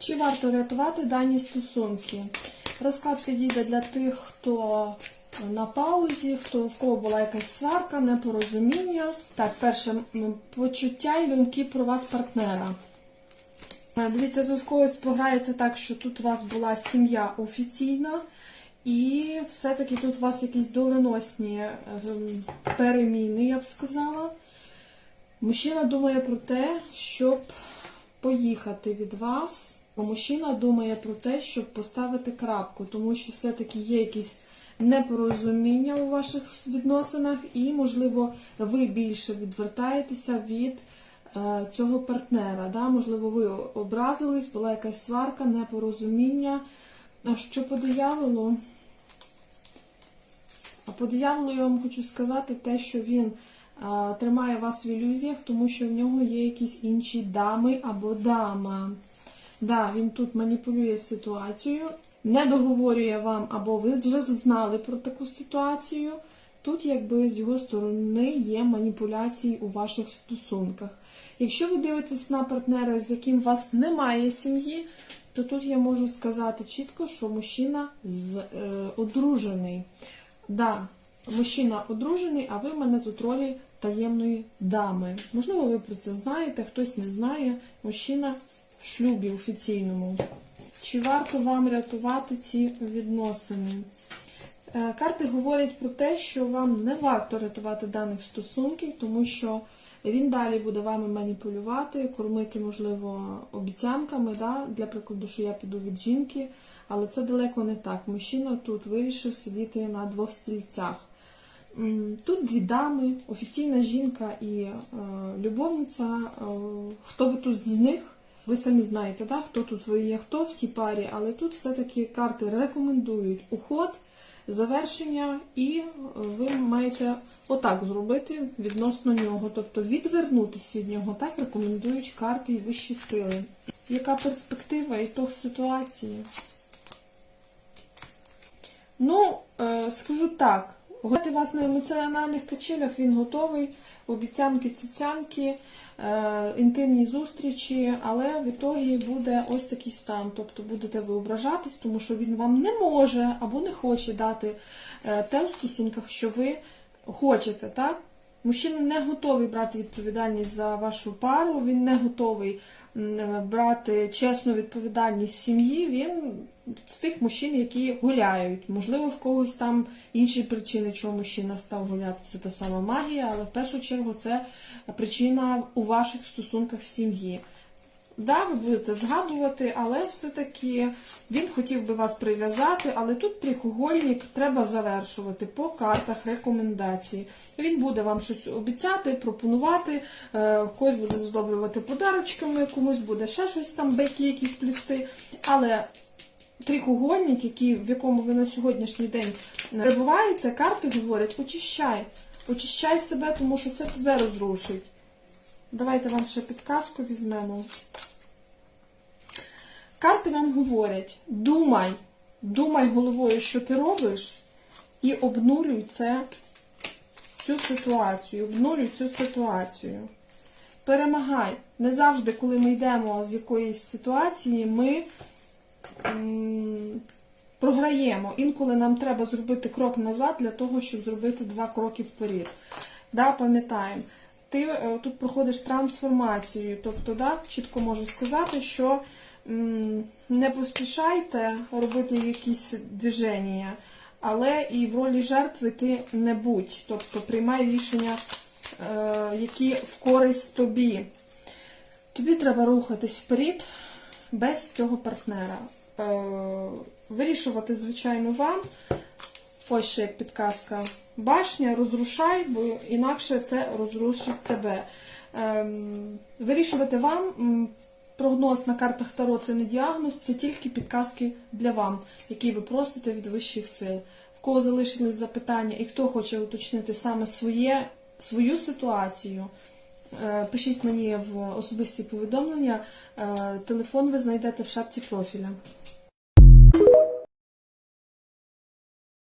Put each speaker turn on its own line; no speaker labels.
Чи варто рятувати дані стосунки? Розклад підійде для тих, хто на паузі, хто в кого була якась сварка, непорозуміння. Так, перше почуття і думки про вас партнера. Е, Дивіться, тут когось програється так, що тут у вас була сім'я офіційна, і все-таки тут у вас якісь доленосні ем, переміни, я б сказала. Мужчина думає про те, щоб поїхати від вас. А мужчина думає про те, щоб поставити крапку, тому що все-таки є якісь непорозуміння у ваших відносинах, і, можливо, ви більше відвертаєтеся від е, цього партнера. Да? Можливо, ви образились, була якась сварка, непорозуміння. А що по дияволу? А по дияволу я вам хочу сказати те, що він а, тримає вас в ілюзіях, тому що в нього є якісь інші дами або дама. Да, він тут маніпулює ситуацією, не договорює вам, або ви вже знали про таку ситуацію. Тут, якби з його сторони, є маніпуляції у ваших стосунках. Якщо ви дивитесь на партнера, з яким у вас немає сім'ї, то тут я можу сказати чітко, що мужчина з, е, одружений. Да, мужчина одружений, а ви в мене тут ролі таємної дами. Можливо, ви про це знаєте, хтось не знає. Мужчина в шлюбі офіційному. Чи варто вам рятувати ці відносини? Е, Карти говорять про те, що вам не варто рятувати даних стосунків, тому що він далі буде вами маніпулювати, кормити, можливо, обіцянками, да? для прикладу, що я піду від жінки, але це далеко не так. Мужчина тут вирішив сидіти на двох стільцях. Тут дві дами, офіційна жінка і е, любовниця. Е, хто ви тут з них? Ви самі знаєте, да? хто тут є, хто в цій парі, але тут все-таки карти рекомендують уход, завершення, і ви маєте отак зробити відносно нього, тобто відвернутися від нього. Так рекомендують карти і вищі сили. Яка перспектива і тог ситуації? Ну, е, скажу так. Гуляти вас на емоціональних качелях він готовий, обіцянки, цицянки, е, інтимні зустрічі, але в ітогі буде ось такий стан. Тобто будете ви ображатись, тому що він вам не може або не хоче дати е, те в стосунках, що ви хочете, так? Мужчина не готовий брати відповідальність за вашу пару, він не готовий брати чесну відповідальність сім'ї. Він з тих мужчин, які гуляють. Можливо, в когось там інші причини, чому мужчина став гуляти, це та сама магія, але в першу чергу це причина у ваших стосунках в сім'ї. Да, ви будете згадувати, але все-таки він хотів би вас прив'язати, але тут трикугольник треба завершувати по картах рекомендацій. Він буде вам щось обіцяти, пропонувати, е, когось буде задобрювати подарочками, комусь буде ще щось там, бейки якісь плісти. Але трикугольник, який, в якому ви на сьогоднішній день перебуваєте, карти говорять, очищай. Очищай себе, тому що це тебе розрушить. Давайте вам ще підказку візьмемо. Карти вам говорять: думай, думай головою, що ти робиш, і обнулюй це, цю ситуацію, обнулюй цю ситуацію. Перемагай. Не завжди, коли ми йдемо з якоїсь ситуації, ми м, програємо. Інколи нам треба зробити крок назад для того, щоб зробити два кроки вперед. Да, пам'ятаємо. Ти е, тут проходиш трансформацію. Тобто, да, чітко можу сказати, що не поспішайте робити якісь движення, але і в ролі жертви ти не будь. Тобто приймай рішення, е, які в користь тобі. Тобі треба рухатись вперед без цього партнера. Е, вирішувати, звичайно, вам. Ось ще як підказка. Башня, розрушай, бо інакше це розрушить тебе. Ем, вирішувати вам. Прогноз на картах Таро це не діагноз, це тільки підказки для вам, які ви просите від вищих сил. В кого залишились запитання і хто хоче уточнити саме своє, свою ситуацію, е, пишіть мені в особисті повідомлення. Е, Телефон ви знайдете в шапці профіля.